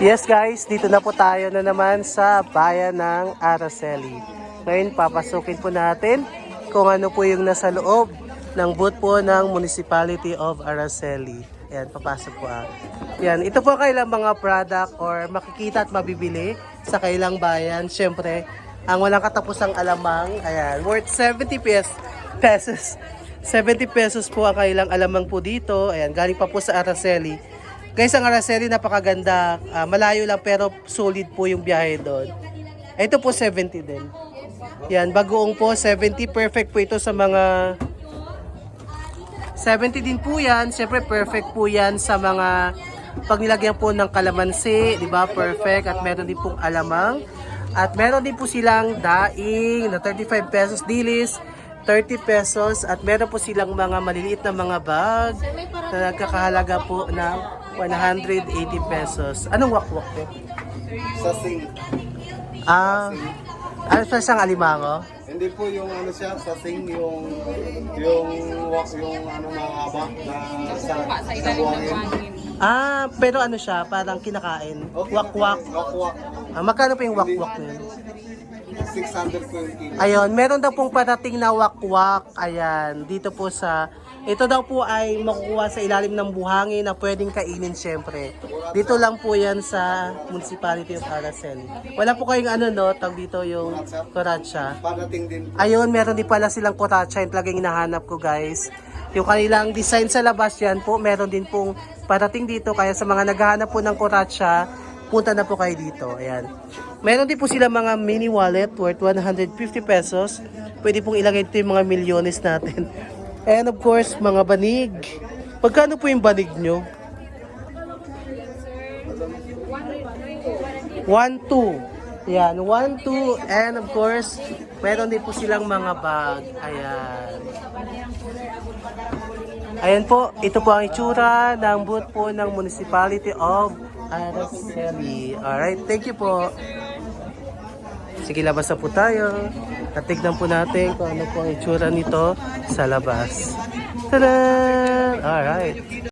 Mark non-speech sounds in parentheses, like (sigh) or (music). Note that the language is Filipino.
Yes guys, dito na po tayo na naman sa bayan ng Araceli. Ngayon papasukin po natin kung ano po yung nasa loob ng booth po ng Municipality of Araceli. Yan, papasok po ah. Yan, ito po kailang mga product or makikita at mabibili sa kailang bayan. Siyempre, ang walang katapusang alamang, ayan, worth 70 pesos. (laughs) pesos. 70 pesos po ang kailang alamang po dito. Ayan, galing pa po sa Araceli. Guys, ang Araceli napakaganda. Ah, malayo lang pero solid po yung biyahe doon. Ito po 70 din. Yan, bagoong po 70. Perfect po ito sa mga 70 din po yan. Siyempre perfect po yan sa mga pag nilagyan po ng kalamansi, di ba? Perfect. At meron din pong alamang. At meron din po silang daing na 35 pesos dilis. 30 pesos at meron po silang mga maliliit na mga bag na nagkakahalaga po ng 180 pesos. Anong wakwak po? Sa sing. Ah, ano sa isang alimango? Hindi po yung ano siya, sa sing, yung yung wak, yung ano mahaba na sa, sa buhangin. Ah, pero ano siya, parang kinakain. Wakwak. Wakwak. Ah, magkano po yung wakwak na yun? 600 po yung kilo. Ayun, meron daw pong parating na wakwak. Ayan, dito po sa... Ito daw po ay makukuha sa ilalim ng buhangin na pwedeng kainin syempre. Dito lang po yan sa Municipality of Araceli. Wala po kayong ano no, tag dito yung koratsa. Padating din. Ayun, meron din pala silang koratsa. Yung talagang hinahanap ko guys. Yung kanilang design sa labas yan po, meron din pong parating dito. Kaya sa mga naghahanap po ng koratsa, punta na po kayo dito. Ayan. Meron din po sila mga mini wallet worth 150 pesos. Pwede pong ilagay dito yung mga milyones natin. (laughs) And of course, mga banig. Pagkano po yung banig nyo? 1, 2. Yan, 1, 2. And of course, meron din po silang mga bag. Ayan. Ayan po, ito po ang itsura ng booth po ng Municipality of Araceli. Alright, thank you po. Sige, labas na po tayo. At tignan po natin kung ano po ang itsura nito sa labas. Tada! Alright.